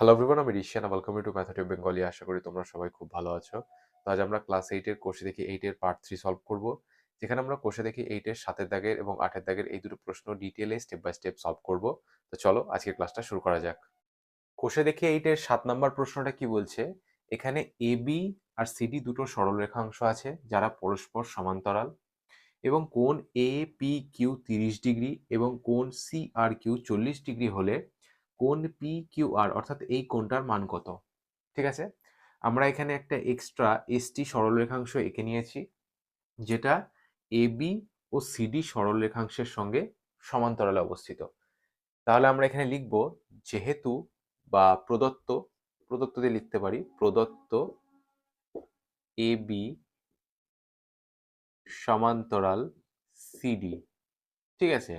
Hello everyone আমি রিশিয়ান welcome to mathematic Bengali আশা করি তোমরা সবাই খুব ভালো আছো। তো আজ আমরা ক্লাস এইটের কোষে দেখি এইটের পার্ট থ্রি সলভ করব। যেখানে আমরা কোষে দেখি এইটের সাতের দাগের এবং আটের দাগের এই দুটো প্রশ্ন ডিটেলে স্টেপ বাই স্টেপ সলভ করব। তো চলো আজকে ক্লাসটা শুরু করা যাক। কোষে দেখি এইটের সাত নাম্বার প্রশ্নটা কি বলছে? এখানে এ বি আর সিডি দুটো সরলরেখাংশ আছে যারা পরস্পর সমান্তরাল। এবং কোন এ পি কিউ তিরিশ ডিগ্রি এবং কোন সি আর কিউ চল্লিশ ডিগ্রি হলে কোণ পি কিউ আর অর্থাৎ এই কোনটার মান কত? ঠিক আছে? আমরা এখানে একটা এক্সট্রা এসটি সরলরেখাংশ এঁকে নিয়েছি, যেটা এ বি ও সিডি সরলরেখাংশের সঙ্গে সমান্তরালে অবস্থিত। তাহলে আমরা এখানে লিখব যেহেতু বা প্রদত্ত প্রদত্ত দিয়ে লিখতে পারি, প্রদত্ত এ বি সমান্তরাল সিডি ঠিক আছে?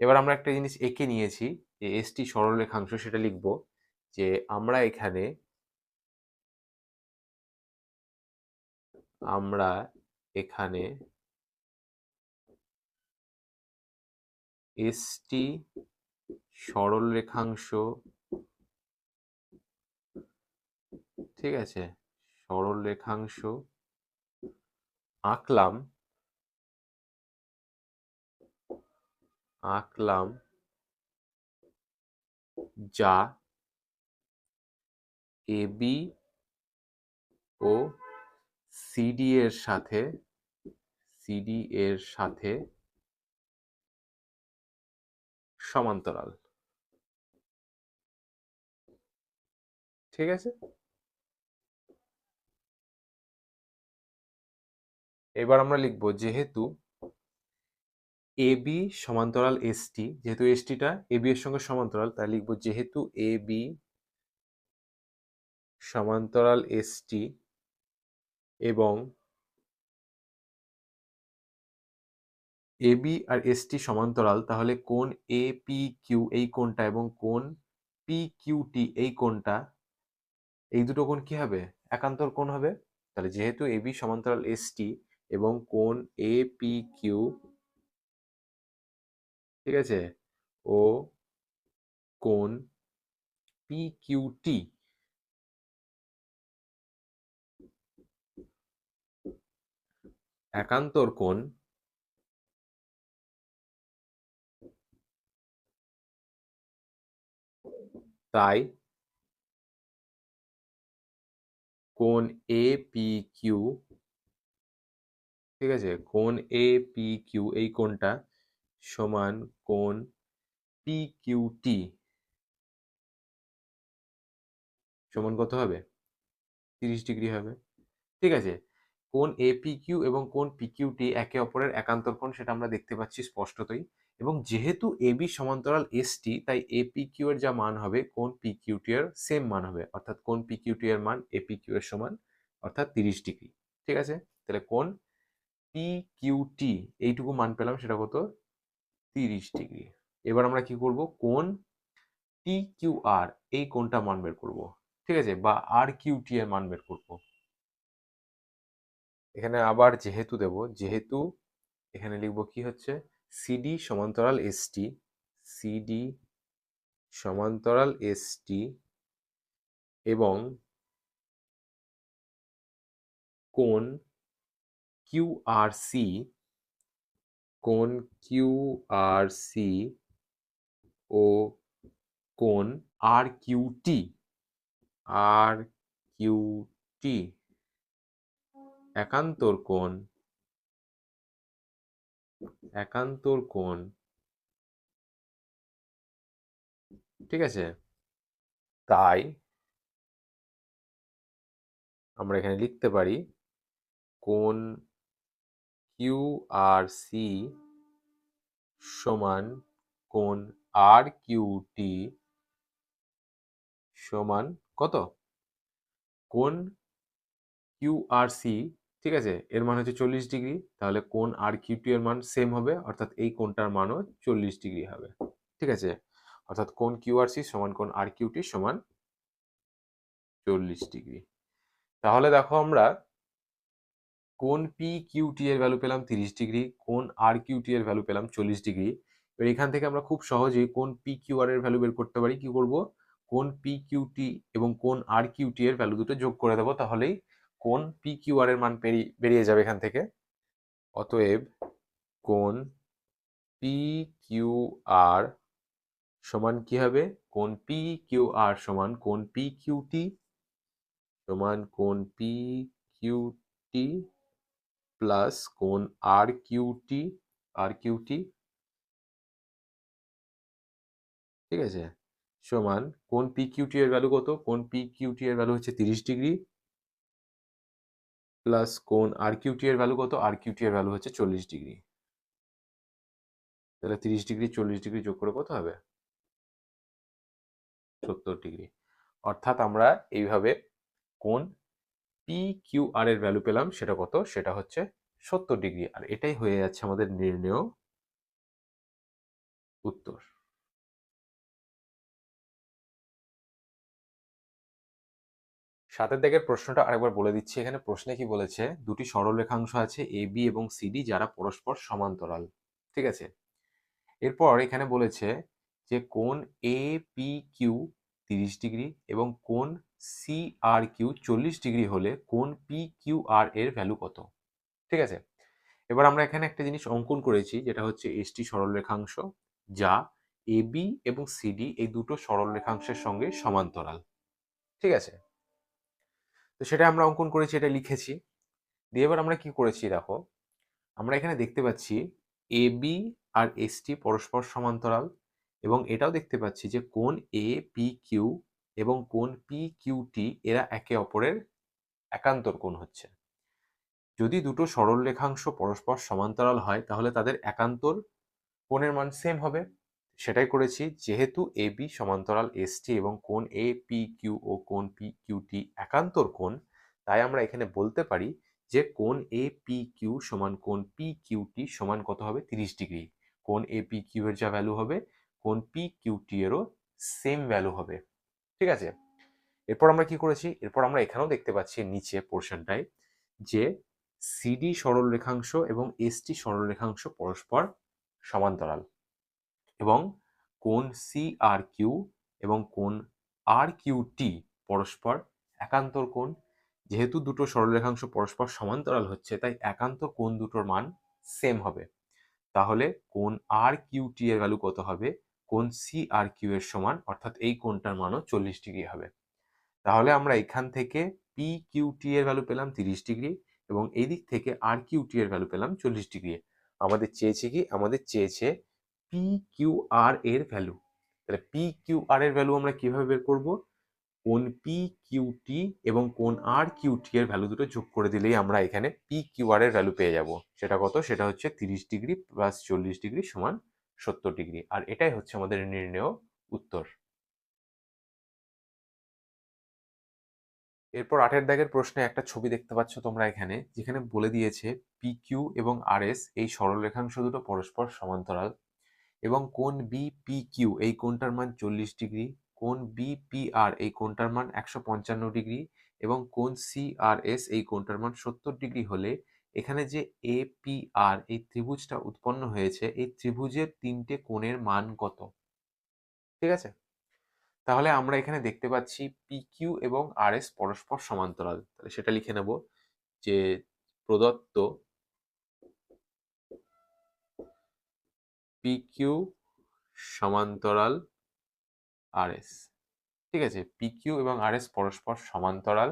এবার আমরা একটা জিনিস এঁকে নিয়েছি যে এসটি সরলরেখাংশ সেটা লিখব যে আমরা এখানে আমরা এখানে এসটি সরলরেখাংশ ঠিক আছে সরলরেখাংশ আঁকলাম আঁকলাম যা এবি ও সিডি এর সাথে সিডি এর সাথে সমান্তরাল। ঠিক আছে? এবার আমরা লিখব, যেহেতু এ বি সমান্তরাল এসটি যেহেতু এসটিটা এ বি এর সঙ্গে সমান্তরাল, তাই লিখব যেহেতু এ বি সমান্তরাল এসটি এবং এ বি আর এসটি সমান্তরাল, তাহলে কোন এ পি কিউ এই কোণটা এবং কোন পি কিউটি এই কোণটা, এই দুটো কোণ কি হবে? একান্তর কোণ হবে। তাহলে যেহেতু এ বি সমান্তরাল এসটি এবং কোন এ পি কিউ ঠিক আছে? ও কোন পি কিউটি একান্তর কোণ তাই কোন এ পি কিউ ঠিক আছে? কোন এ পি কিউ এই কোণটা সমান কোন পি কিউ টি সমান কত হবে? তিরিশ ডিগ্রি হবে। ঠিক আছে? কোন এ পি কিউ এবং কোন পি কিউ টি একে অপরের একান্তর কোণ সেটা আমরা দেখতে পাচ্ছি স্পষ্টতই। এবং যেহেতু এ বি সমান্তরাল এস টি তাই এ পি কিউ এর যা মান হবে কোন পি কিউ টি এর সেম মান হবে। অর্থাৎ কোন পি কিউ টি এর মান এ পি কিউ এর সমান, অর্থাৎ তিরিশ ডিগ্রি। ঠিক আছে? তাহলে কোন পি কিউ টি এইটুকু মান পেলাম, সেটা কত? তিরিশ ডিগ্রি। এবার আমরা কি করব? কোন টি কিউ আর এই কোনটা মান বের করব। ঠিক আছে? বা আর এর মান বের করব। এখানে আবার যেহেতু দেব, যেহেতু এখানে লিখব কি হচ্ছে? সিডি সমান্তরাল এসটি সিডি সমান্তরাল এসটি এবং কোন কিউ কোন কিউ আর সি ও কোন আর কিউ টি। আর কিউ টি। একান্তর কোণ। একান্তর কোণ। ঠিক আছে? তাই আমরা এখানে লিখতে পারি কোন কিউ আর সি সমান কোন আর কিউ টি সমান কত? কোন কিউ আর সি, ঠিক আছে? এর মান হচ্ছে চল্লিশ ডিগ্রি, তাহলে কোন আর কিউ টি এর মান সেম হবে, অর্থাৎ এই কোনটার মানও চল্লিশ ডিগ্রি হবে, ঠিক আছে? অর্থাৎ কোন কিউ আর সি সমান কোন আর কিউ টি সমান চল্লিশ ডিগ্রি। তাহলে দেখো আমরা কোন পি কিউটি এর ভ্যালু পেলাম তিরিশ ডিগ্রি কোন আর কিউটি এর ভ্যালু পেলাম চল্লিশ ডিগ্রি এবার এখান থেকে আমরা খুব সহজেই কোন পি কিউ আর এর ভ্যালু বের করতে পারি, কি করব? কোন পি কিউটি এবং কোন আর কিউটি এর ভ্যালু দুটো যোগ করে দেবো, তাহলেই কোন পি কিউ আর এর মান বেরিয়ে যাবে এখান থেকে। অতএব কোন পি কিউ আর সমান কি হবে? কোন পি কিউ আর সমান কোন পি কিউটি সমান কোন পি কিউটি প্লাস কোন আর কিউটি আর কিউটি ঠিক আছে? সমান কোন পি কিউটি এর ভ্যালু কত? কোন পি কিউটি এর ভ্যালু হচ্ছে তিরিশ ডিগ্রি প্লাস কোন আর কিউটি এর ভ্যালু কত? আর কিউটি এর ভ্যালু হচ্ছে চল্লিশ ডিগ্রি। তাহলে তিরিশ ডিগ্রি, চল্লিশ ডিগ্রি যোগ করে কত হবে? সত্তর ডিগ্রি। অর্থাৎ আমরা এইভাবে কোন পি কিউ আর এর ভ্যালু পেলাম, সেটা কত? সেটা হচ্ছে সত্তর ডিগ্রি আর এটাই হয়ে যাচ্ছে আমাদের নির্ণেয় উত্তর। সাতের দিকের প্রশ্নটা আরেকবার বলে দিচ্ছি এখানে। প্রশ্নে কি বলেছে? দুটি সরলরেখাংশ আছে এ বি এবং সিডি যারা পরস্পর সমান্তরাল। ঠিক আছে? এরপর এখানে বলেছে যে কোন এ পি কিউ তিরিশ ডিগ্রি এবং কোন সি আর কিউ চল্লিশ ডিগ্রি হলে কোন পি কিউ আর এর ভ্যালু কত? ঠিক আছে? এবার আমরা এখানে একটা জিনিস অঙ্কন করেছি, যেটা হচ্ছে এসটি সরলরেখাংশ, যা এ বি এবং সিডি এই দুটো সরলরেখাংশের সঙ্গে সমান্তরাল। ঠিক আছে? তো সেটা আমরা অঙ্কন করেছি, এটা লিখেছি। দিয়ে এবার আমরা কি করেছি দেখো? আমরা এখানে দেখতে পাচ্ছি এ বি আর এসটি পরস্পর সমান্তরাল। এবং এটাও দেখতে পাচ্ছি যে কোন এ পি কিউ এবং কোন পি কিউটি এরা একে অপরের একান্তর কোণ হচ্ছে। যদি দুটো সরল রেখাংশ পরস্পর সমান্তরাল হয়, তাহলে তাদের একান্তর কোণের মান সেম হবে। সেটাই করেছি। যেহেতু এ বি সমান্তরাল এসটি এবং কোন এ পি কিউ ও কোন পি কিউটি একান্তর কোণ, তাই আমরা এখানে বলতে পারি যে কোন এ পি কিউ সমান কোন পি কিউটি সমান কত হবে? তিরিশ ডিগ্রি। কোন এ পি কিউ এর যা ভ্যালু হবে কোন পি কিউটি এরও সেম ভ্যালু হবে। ঠিক আছে? এরপর আমরা কি করেছি? এরপর আমরা এখানেও দেখতে পাচ্ছি নিচে পোর্শনটায় যে সিডি সরল রেখাংশ এবং এসটি সরল রেখাংশ পরস্পর সমান্তরাল এবং কোন সি আর কিউ এবং কোন আর কিউ টি পরস্পর একান্তর কোণ। যেহেতু দুটো সরলরেখাংশ পরস্পর সমান্তরাল হচ্ছে, তাই একান্ত কোণ দুটোর মান সেম হবে। তাহলে কোন আর কিউ টি এর ভ্যালু কত হবে? কোন সি আর কিউ এর সমান, অর্থাৎ এই কোণটার মানও চল্লিশ ডিগ্রি হবে। তাহলে আমরা এখান থেকে পি কিউ টি এর ভ্যালু পেলাম তিরিশ ডিগ্রি এবং এই দিক থেকে আর কিউ টি এর ভ্যালু পেলাম চল্লিশ ডিগ্রি। আমাদের চেয়েছে কি? আমাদের চেয়েছে পি কিউ আর এর ভ্যালু তাহলে পি কিউ আর এর ভ্যালু আমরা কীভাবে বের করব? কোন পি কিউ টি এবং কোন আর কিউ টি এর ভ্যালু দুটো যোগ করে দিলেই আমরা এখানে পি কিউ আর এর ভ্যালু পেয়ে যাব। সেটা কত? সেটা হচ্ছে তিরিশ ডিগ্রি প্লাস চল্লিশ ডিগ্রি সমান সত্তর ডিগ্রি। আর এটাই হচ্ছে আমাদের নির্ণেয় উত্তর। এরপর আটের দাগের প্রশ্নে একটা ছবি দেখতে পাচ্ছ তোমরা এখানে, যেখানে বলে দিয়েছে পি কিউ এবং আর এস এই সরলরেখাংশ দুটো পরস্পর সমান্তরাল এবং কোন বি পি কিউ এই কোণটার মান চল্লিশ ডিগ্রি কোন বি পি আর এই কোণটার মান একশো পঞ্চান্ন ডিগ্রি এবং কোন সি আর এস এই কোণটার মান সত্তর ডিগ্রি হলে এখানে যে এ পি আর এই ত্রিভুজটা উৎপন্ন হয়েছে, এই ত্রিভুজের তিনটে কোণের মান কত? ঠিক আছে? তাহলে আমরা এখানে দেখতে পাচ্ছি পি কিউ এবং আর এস পরস্পর সমান্তরাল। তাহলে সেটা লিখে নেব যে প্রদত্ত পি কিউ সমান্তরাল আর এস ঠিক আছে? পি কিউ এবং আর এস পরস্পর সমান্তরাল।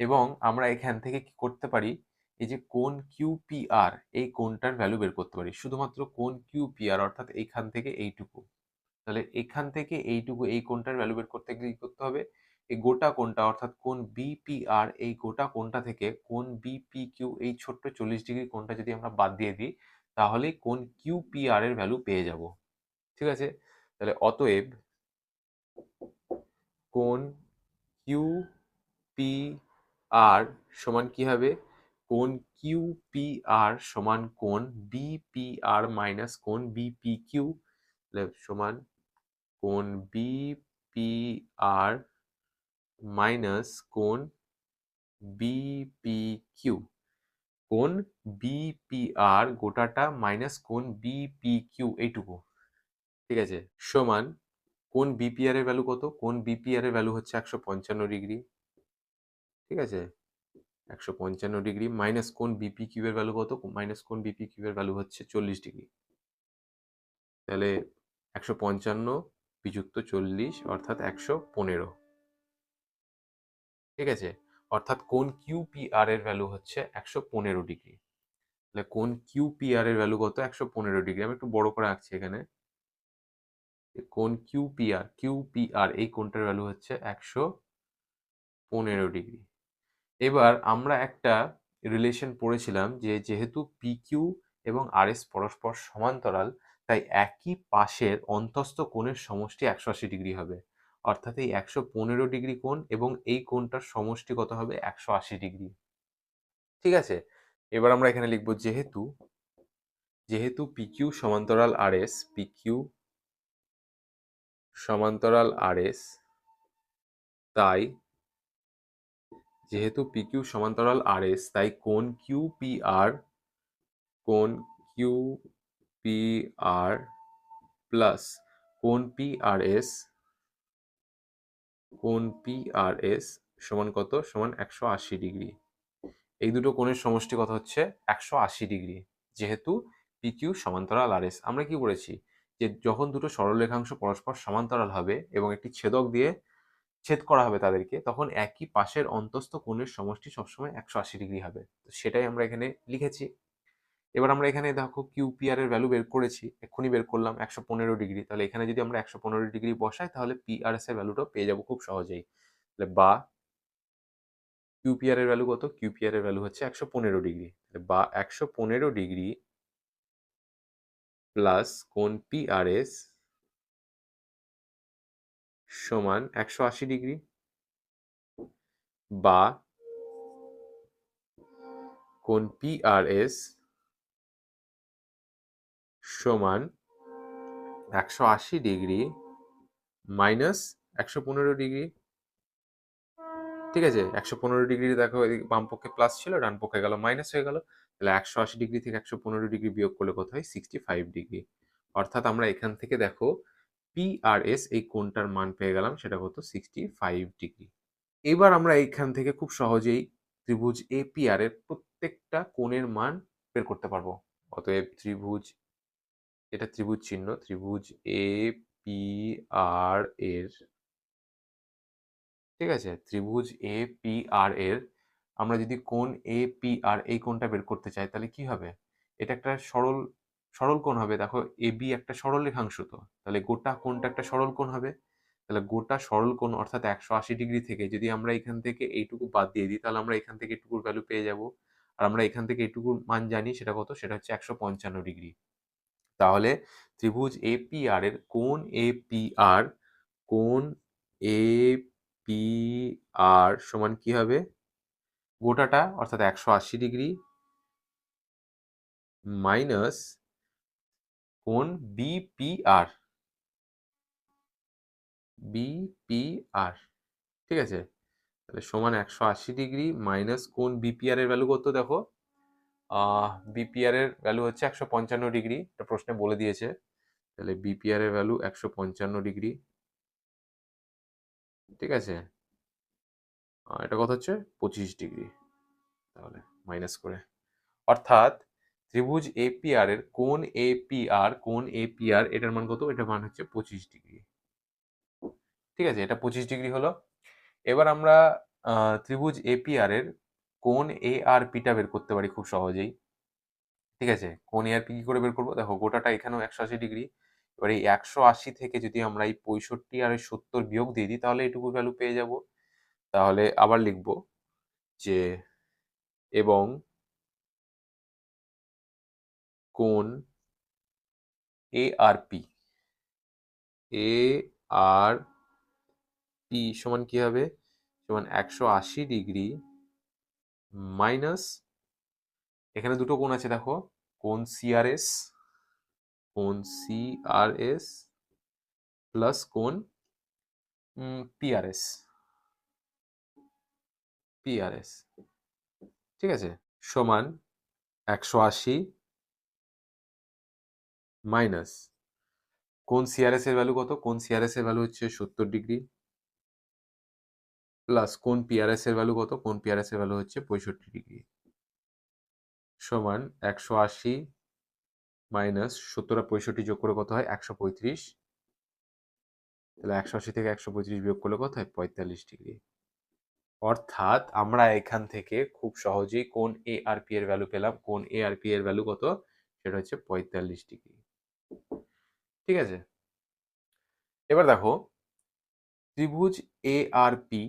এবং আমরা এখান থেকে কি করতে পারি? এই যে কোন কিউপিআর এই কোনটার ভ্যালু বের করতে পারি? শুধুমাত্র কোন কিউপিআর অর্থাৎ এইখান থেকে এইটুকু। তাহলে এখান থেকে এইটুকু, এই কোনটার ভ্যালু বের করতে গেলে করতে হবে? এই গোটা কোনটা অর্থাৎ কোন বিপিআর এই গোটা কোনটা থেকে কোন বিপি কিউ এই ছোট্ট চল্লিশ ডিগ্রি কোনটা যদি আমরা বাদ দিয়ে দিই তাহলে কোন কিউপিআর এর ভ্যালু পেয়ে যাব। ঠিক আছে? তাহলে অতএব কোন কিউ পি আর সমান কি হবে? কোন কিউ পি আর সমান কোন বিপি আর মাইনাস কোন বিপি কিউ সমান কোন বিপি আর মাইনাস কোন বিপি কিউ। কোন বিপিআর গোটাটা মাইনাস কোন বিপি কিউ, এইটুকু। ঠিক আছে? সমান কোন বিপিআর এর ভ্যালু কত? কোন বিপিআর এর ভ্যালু হচ্ছে একশো পঞ্চান্ন ডিগ্রি। ঠিক আছে? একশো পঞ্চান্ন ডিগ্রি মাইনাস কোন বিপি কিউবের ভ্যালু কত? মাইনাস কোন বিপি কিউবের ভ্যালু হচ্ছে চল্লিশ ডিগ্রি। তাহলে একশো পঞ্চান্ন বিযুক্ত চল্লিশ অর্থাৎ একশো পনেরো। ঠিক আছে? অর্থাৎ কোন কিউপিআর এর ভ্যালু হচ্ছে একশো পনেরো ডিগ্রি। তাহলে কোন কিউপিআর এর ভ্যালু কত? একশো পনেরো ডিগ্রি। আমি একটু বড় করে আঁকছি এখানে। কোন কিউপিআর কিউপিআর এই কোনটার ভ্যালু হচ্ছে একশো পনেরো ডিগ্রি। এবার আমরা একটা রিলেশন পড়েছিলাম যে যেহেতু পিকিউ এবং আরএস পরস্পর সমান্তরাল, তাই একই পাশের অন্তস্থ কোণের সমষ্টি একশো আশি ডিগ্রি হবে। অর্থাৎ এই একশো পনেরো ডিগ্রি কোণ এবং এই কোণটার সমষ্টি কত হবে? একশো আশি ডিগ্রি ঠিক আছে? এবার আমরা এখানে লিখব যেহেতু যেহেতু পিকিউ সমান্তরাল আর আরএস পিকিউ সমান্তরাল আরএস তাই যেহেতু পিকিউ সমান্তরাল আরএস তাই কোন কিউ পি আর কোন কিউ পি আর প্লাস কোন পি আর এস কোন পি আর এস সমান কত? সমান একশো আশি ডিগ্রি। এই দুটো কোণের সমষ্টি কত হচ্ছে? একশো আশি ডিগ্রি। যেহেতু পিকিউ সমান্তরাল আর এস আমরা কি করেছি যে যখন দুটো সরলরেখাংশ পরস্পর সমান্তরাল হবে এবং একটি ছেদক দিয়ে ছেদ করা হবে তাদেরকে, তখন একই পাশের অন্তস্থ কোণের সমষ্টি সবসময় একশো আশি ডিগ্রি হবে। তো সেটাই আমরা এখানে লিখেছি। এবার আমরা এখানে দেখো কিউপিআর এর ভ্যালু বের করেছি, এক্ষুনি বের করলাম একশো পনেরো ডিগ্রি। তাহলে এখানে যদি আমরা একশো পনেরো ডিগ্রি বসাই, তাহলে পিআরএস এর ভ্যালুটাও পেয়ে যাব খুব সহজেই। তাহলে বা কিউপিআর এর ভ্যালু কত? কিউপিআর এর ভ্যালু হচ্ছে একশো পনেরো ডিগ্রি। বা একশো পনেরো ডিগ্রি প্লাস কোন পিআরএস সমান একশো আশি ডিগ্রি বা কোন পিআরএস সমান একশো আশি ডিগ্রি মাইনাস একশো পনেরো ডিগ্রি। ঠিক আছে, একশো পনেরো ডিগ্রি দেখো এদিকে বাম পক্ষে প্লাস ছিল, ডান পক্ষে গেল মাইনাস হয়ে গেল। তাহলে একশো আশি ডিগ্রি থেকে একশো পনেরো ডিগ্রি বিয়োগ করলে কত হয় সিক্সটি ফাইভ ডিগ্রি। অর্থাৎ আমরা এখান থেকে দেখো পি আর এস এই কোণটার মান পেয়ে গেলাম? সেটা হতো সিক্সটি ফাইভ ডিগ্রি এবার আমরা এইখান থেকে খুব সহজেই ত্রিভুজ এ পি আর এর প্রত্যেকটা কোণের মান বের করতে পারব। অতএব ত্রিভুজ, এটা ত্রিভুজ চিহ্ন, ত্রিভুজ এ পি আর এর, ঠিক আছে? ত্রিভুজ এ পি আর এর, আমরা যদি কোণ এ পি আর এই কোণটা বের করতে চাই, তাহলে কি হবে? এটা একটা সরল সরল কোণ হবে? দেখো এ বি একটা সরল রেখাংশ তো। তাহলে গোটা কোণটা একটা সরল কোণ হবে। তাহলে গোটা সরল কোণ অর্থাৎ একশো আশি ডিগ্রি থেকে যদি আমরা এখান থেকে এইটুকু বাদ দিয়ে দিই, তাহলে আমরা এখান থেকে এটুকুর ভ্যালু পেয়ে যাব। আর আমরা এখান থেকে এটুকুর মান জানি, সেটা কত? সেটা হচ্ছে একশো পঞ্চান্ন ডিগ্রি। তাহলে ত্রিভুজ এ পি আর এর কোণ এ পি আর কোণ এ পি আর সমান কি হবে? গোটাটা অর্থাৎ একশো আশি ডিগ্রি মাইনাস কোণ বিপিআর? বিপিআর। ঠিক আছে? তাহলে সমান একশো আশি ডিগ্রি মাইনাস কোন বিপিআর এর ভ্যালু কত দেখো? বিপিআর এর ভ্যালু হচ্ছে একশো পঞ্চান্ন ডিগ্রি। এটা প্রশ্নে বলে দিয়েছে। তাহলে বিপিআর এর ভ্যালু একশো পঞ্চান্ন ডিগ্রি। ঠিক আছে? এটা কত হচ্ছে? পঁচিশ ডিগ্রি। তাহলে মাইনাস করে। অর্থাৎ ত্রিভুজ এপিআর এর কোন এপিআর কোন এপিআর এটার মান কত? এটার মান হচ্ছে পঁচিশ ডিগ্রি। ঠিক আছে, এটা পঁচিশ ডিগ্রি হলো। এবার আমরা ত্রিভুজ এপিআর এর কোন এ আর পিটা বের করতে পারি খুব সহজেই। ঠিক আছে কোন এ আর পি কি করে বের করব? দেখো, গোটাটা এখানেও একশো আশি ডিগ্রি। এবার এই একশো আশি থেকে যদি আমরা এই পঁয়ষট্টি আর সত্তর বিয়োগ দিয়ে দিই, তাহলে এটুকু ভ্যালু পেয়ে যাব। তাহলে আবার লিখব যে, এবং কোন এ আর পি এ আর পি সমান কি হবে? সমান একশো আশি ডিগ্রি মাইনাস, এখানে দুটো কোণ আছে দেখো কোন সিআরএস কোন সিআরএস প্লাস কোন পিআরএস পিআরএস ঠিক আছে? সমান একশো আশি মাইনাস। কোন সিআরএস এর ভ্যালু কত? কোন সিআরএস এর ভ্যালু হচ্ছে সত্তর ডিগ্রি প্লাস কোন পিআরএস এর ভ্যালু কত? কোন পিআরএস এর ভ্যালু হচ্ছে পঁয়ষট্টি ডিগ্রি সমান একশো আশি মাইনাস সত্তর পঁয়ষট্টি যোগ করে কত হয়? একশো পঁয়ত্রিশ। তাহলে একশো আশি থেকে একশো পঁয়ত্রিশ বিয়োগ করলে কত হয়? পঁয়তাল্লিশ ডিগ্রি অর্থাৎ আমরা এখান থেকে খুব সহজেই কোন এ আর পি এর ভ্যালু পেলাম। কোন এ আর পি এর ভ্যালু কত? সেটা হচ্ছে পঁয়তাল্লিশ ডিগ্রি ঠিক আছে? এবার দেখো, ত্রিভুজ এ আর পি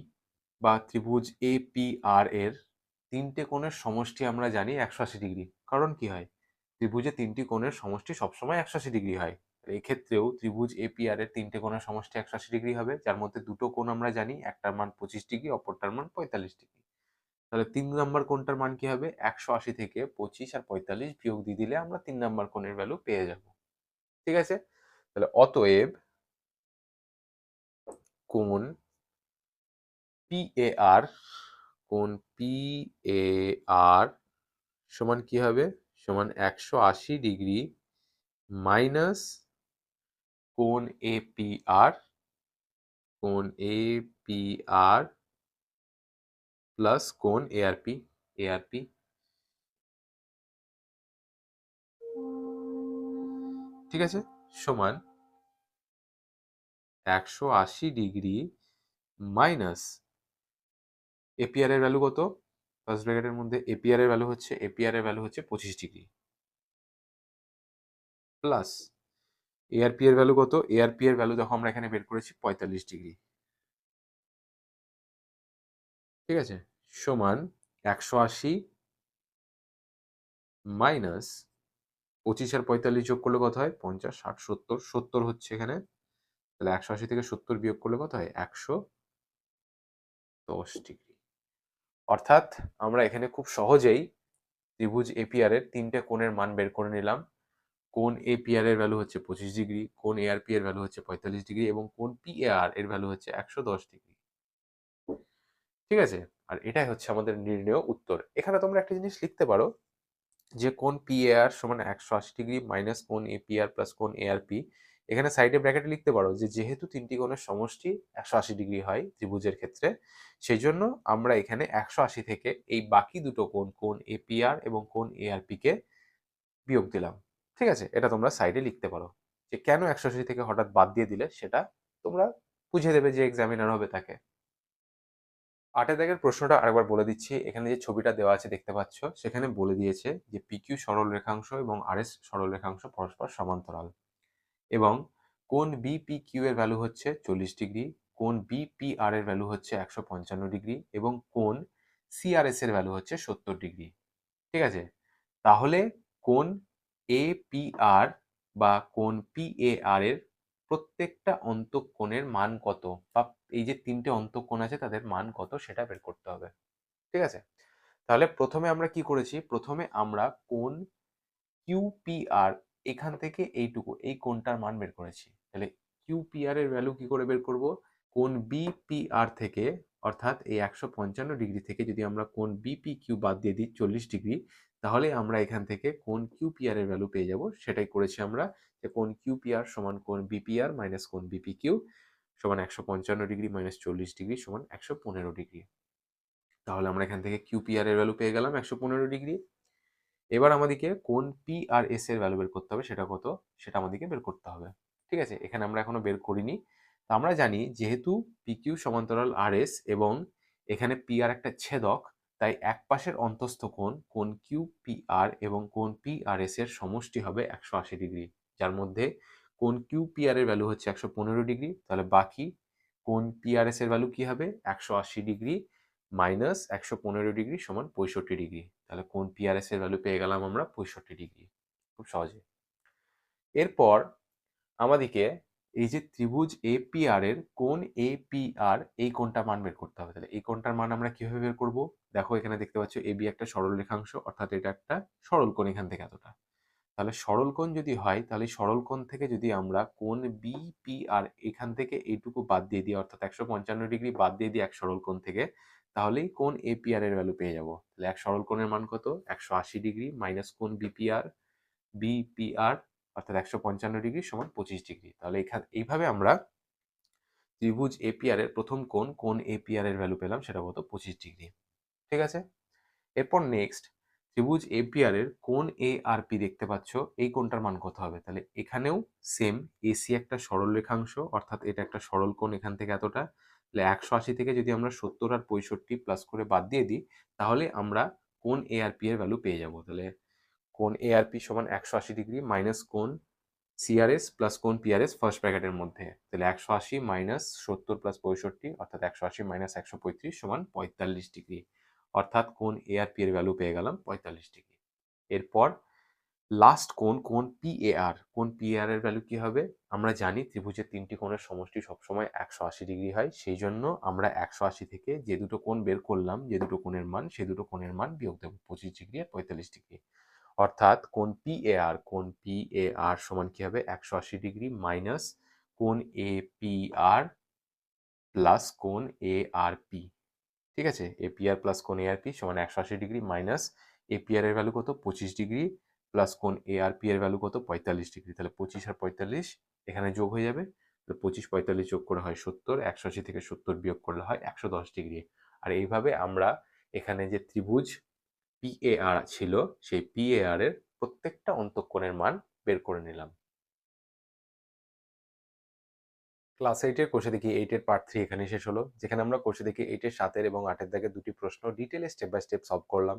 বা ত্রিভুজ এ পি আর এর তিনটে কোণের সমষ্টি আমরা জানি একশো আশি ডিগ্রি। কারণ কি হয়? ত্রিভুজে তিনটি কোণের সমষ্টি সবসময় একশো আশি ডিগ্রি হয়। এই ক্ষেত্রেও ত্রিভুজ এপিআর এর তিনটে কোণের সমষ্টি একশো আশি ডিগ্রি হবে, যার মধ্যে দুটো কোণ আমরা জানি, একটার মান পঁচিশ ডিগ্রি, অপরটার মান পঁয়তাল্লিশ ডিগ্রি। তাহলে তিন নম্বর কোণটার মান কি হবে? একশো আশি থেকে পঁচিশ আর পঁয়তাল্লিশ বিয়োগ দিয়ে দিলে আমরা তিন নম্বর কোণের ভ্যালু পেয়ে যাব। ঠিক আছে? তাহলে অতএব কোন পি এ আর কোন পি এ আর সমান কি হবে? সমান একশো আশি ডিগ্রি মাইনাস কোন এ পি আর কোন এ পি আর প্লাস কোন এ আর পি এ আর পি ঠিক আছে? সমান একশো আশি ডিগ্রি মাইনাস এপিআর এর ভ্যালু কত? ফার্স্ট ব্র্যাকেটের মধ্যে এপিআর এর ভ্যালু হচ্ছে এপিআর এর ভ্যালু হচ্ছে পঁচিশ ডিগ্রি। প্লাস এআরপি এর ভ্যালু কত? এআরপি এর ভ্যালু দেখো আমরা এখানে বের করেছি পঁয়তাল্লিশ ডিগ্রি। ঠিক আছে? সমান একশো আশি মাইনাস পঁচিশ আর পঁয়তাল্লিশ যোগ করলে কত হয়? পঞ্চাশ, ষাট, সত্তর। সত্তর হচ্ছে এখানে। তাহলে একশো আশি থেকে সত্তর বিয়োগ করলে কত হয়? একশো দশ ডিগ্রি। অর্থাৎ আমরা এখানে খুব সহজেই ত্রিভুজ এপিআর এর তিনটে কোণের মান বের করে নিলাম। কোন এপিআর এর ভ্যালু হচ্ছে পঁচিশ ডিগ্রি কোন এআরপি এর ভ্যালু হচ্ছে পঁয়তাল্লিশ ডিগ্রি এবং কোন পিএআর এর ভ্যালু হচ্ছে একশো দশ ডিগ্রি। ঠিক আছে? আর এটাই হচ্ছে আমাদের নির্ণয় উত্তর। এখানে তোমরা একটা জিনিস লিখতে পারো। যে কোন পিএআর সমান একশো আশি ডিগ্রি মাইনাস কোন এপিআর প্লাস কোন এআরপি এখানে সাইডে ব্র্যাকেটে লিখতে পারো যে যেহেতু তিনটি কোণের সমষ্টি একশো আশি ডিগ্রি হয় ত্রিভুজের ক্ষেত্রে সেই জন্য আমরা এখানে একশো আশি থেকে এই বাকি দুটো কোণ কোন এপিআর এবং কোন এআরপি কে বিয়োগ দিলাম। ঠিক আছে? এটা তোমরা সাইডে লিখতে পারো। যে কেন একশো আশি থেকে হঠাৎ বাদ দিয়ে দিলে সেটা তোমরা বুঝে দেবে যে এক্সামিনার হবে তাকে। আটের দাগের প্রশ্নটা আরেকবার বলে দিচ্ছি। এখানে যে ছবিটা দেওয়া আছে দেখতে পাচ্ছ, সেখানে বলে দিয়েছে যে পিকিউ সরল রেখাংশ এবং আর এস সরল রেখাংশ পরস্পর সমান্তরাল এবং কোন বিপি কিউ এর ভ্যালু হচ্ছে চল্লিশ ডিগ্রি কোন বিপিআর এর ভ্যালু হচ্ছে একশো পঞ্চান্ন ডিগ্রি এবং কোন সিআরএস এর ভ্যালু হচ্ছে সত্তর ডিগ্রি। ঠিক আছে? তাহলে কোন এপিআর বা কোন পিএআর এর প্রত্যেকটা অন্তঃকোণের মান কত বা এই যে তিনটে অন্তঃকোণ আছে, তাদের মান কত সেটা বের করতে হবে। ঠিক আছে? তাহলে প্রথমে আমরা কি করেছি? প্রথমে আমরা কোন কিউপিআর এখান থেকে এইটুকু, এই কোনটার মান বের করেছি। তাহলে কিউপিআর এর ভ্যালু কি করে বের করব? কোন বিপিআর থেকে, অর্থাৎ এই একশো পঞ্চান্ন ডিগ্রি থেকে যদি আমরা কোন বিপি কিউ বাদ দিয়ে দিই চল্লিশ ডিগ্রি, তাহলে আমরা এখান থেকে কোন কিউপিআর এর ভ্যালু পেয়ে যাব। সেটাই করেছি আমরা যে কোন কিউপিআর সমান কোন বিপিআর মাইনাস কোন বিপি কিউ সমান একশো পঞ্চান্ন ডিগ্রি মাইনাস চল্লিশ ডিগ্রি সমান একশো পনেরো ডিগ্রি। তাহলে আমরা এখান থেকে কিউপিআর এর ভ্যালু পেয়ে গেলাম একশো পনেরো ডিগ্রি। এবার আমাদেরকে কোন পি আর এস এর ভ্যালু বের করতে হবে সেটা কত? সেটা আমাদেরকে বের করতে হবে। ঠিক আছে? এখানে আমরা এখনও বের করিনি। তো আমরা জানি যেহেতু পি কিউ সমান্তরাল আর এস এবং এখানে পি আর একটা ছেদক, তাই এক পাশের অন্তস্থ কোণ কোন কিউ পি আর এবং কোন পি আর এস এর সমষ্টি হবে একশো আশি ডিগ্রি, যার মধ্যে কোণ কিউ পি আর এর ভ্যালু হচ্ছে একশো পনেরো ডিগ্রি তাহলে বাকি কোন পি আর এস এর ভ্যালু কি হবে? একশো আশি ডিগ্রি মাইনাস একশো পনেরো ডিগ্রি সমান পঁয়ষট্টি ডিগ্রি তাহলে কোন পিআরএস এর ভ্যালু পেয়ে গেলাম আমরা? পঁয়ষট্টি ডিগ্রি খুব সহজে। এরপর আমাদেরকে এই যে ত্রিভুজ এ এপিআর এর কোন এ এপিআর এই কোনটা মান বের করতে হবে? তাহলে এই কোনটার মান আমরা কীভাবে বের করব? দেখো এখানে দেখতে পাচ্ছ এবি একটা সরল রেখাংশ অর্থাৎ এটা একটা সরল কোণ এখান থেকে এতটা। তাহলে সরল কোণ যদি হয়, তাহলে সরল কোণ থেকে যদি আমরা কোন বিপিআর এখান থেকে এইটুকু বাদ দিয়ে দিই, অর্থাৎ একশো পঞ্চান্ন ডিগ্রি বাদ দিয়ে দিই এক সরল কোণ থেকে, তাহলেই কোন এপিআর এর ভ্যালু পেয়ে যাব। তাহলে এক সরল কোণের মান কত? একশো আশি ডিগ্রি মাইনাস কোন বিপিআর বিপিআর অর্থাৎ একশো পঞ্চান্ন ডিগ্রি সমান পঁচিশ ডিগ্রি। তাহলে এখানে, এইভাবে আমরা ত্রিভুজ এপিআর এর প্রথম কোণ কোণ এপিআর এর ভ্যালু পেলাম, সেটা কত? পঁচিশ ডিগ্রি। ঠিক আছে? এরপর নেক্সট ত্রিভুজ এপিআর এর কোণ এ আর পি দেখতে পাচ্ছ? এই কোনটার মান কত হবে? তাহলে এখানেও সেম এসি একটা সরল রেখাংশ, অর্থাৎ এটা একটা সরল কোণ এখান থেকে এতটা। তাহলে একশো আশি থেকে যদি আমরা সত্তর আর পঁয়ষট্টি প্লাস করে বাদ দিয়ে দিই, তাহলে আমরা কোন এ আর পি এর ভ্যালু পেয়ে যাব? তাহলে কোন এ আর পি সমান একশো আশি ডিগ্রি মাইনাস কোণ সিআরএস প্লাস কোন পিআরএস ফার্স্ট ব্র্যাকেটের মধ্যে? তাহলে একশো আশি মাইনাস সত্তর প্লাস পঁয়ষট্টি, অর্থাৎ একশো আশি মাইনাস একশো পঁয়ত্রিশ সমান পঁয়তাল্লিশ ডিগ্রি অর্থাৎ কোন এ আর পি এর ভ্যালু পেয়ে গেলাম পঁয়তাল্লিশ ডিগ্রি এরপর লাস্ট কোন কোন পি এ আর কোণ পি আর এর ভ্যালু কি হবে? আমরা জানি ত্রিভুজের তিনটি কোণের সমষ্টি সবসময় একশো আশি ডিগ্রি হয়, সেই জন্য আমরা একশো আশি থেকে যে দুটো কোণ বের করলাম, যে দুটো কোণের মান, সে দুটো কোণের মান বিয়োগ দেবো পঁচিশ ডিগ্রি আর পঁয়তাল্লিশ ডিগ্রি অর্থাৎ কোন পি এ আর কোণ পি এ আর সমান কি হবে? একশো আশি ডিগ্রি মাইনাস কোন এ পি আর প্লাস কোন এ আর পি ঠিক আছে? এপিআর প্লাস কোণ এআরপি সমান একশো আশি ডিগ্রি মাইনাস এপিআর এর ভ্যালু কত? পঁচিশ ডিগ্রি প্লাস কোণ এআরপি এর ভ্যালু কত? পঁয়তাল্লিশ ডিগ্রি তাহলে পঁচিশ আর পঁয়তাল্লিশ এখানে যোগ হয়ে যাবে। তাহলে পঁচিশ পঁয়তাল্লিশ যোগ করে হয় সত্তর, একশো আশি থেকে সত্তর বিয়োগ করলে হয় একশো দশ ডিগ্রি আর এইভাবে আমরা এখানে যে ত্রিভুজ পিএআর ছিল, সেই পিএআর এর প্রত্যেকটা অন্তঃকোণের মান বের করে নিলাম। ক্লাস এইটের কোষে দেখি এইটের পার্ট থ্রি এখানে শেষ হলো। যেখানে আমরা কোষে দেখি এইটের সাতের এবং আটের দাগে দুটি প্রশ্ন ডিটেলে স্টেপ বাই স্টেপ সলভ করলাম।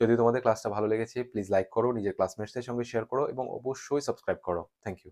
যদি তোমাদের ক্লাসটা ভালো লেগেছে প্লিজ লাইক করো, নিজের ক্লাসমেটসদের সঙ্গে শেয়ার করো এবং অবশ্যই সাবস্ক্রাইব করো। Thank you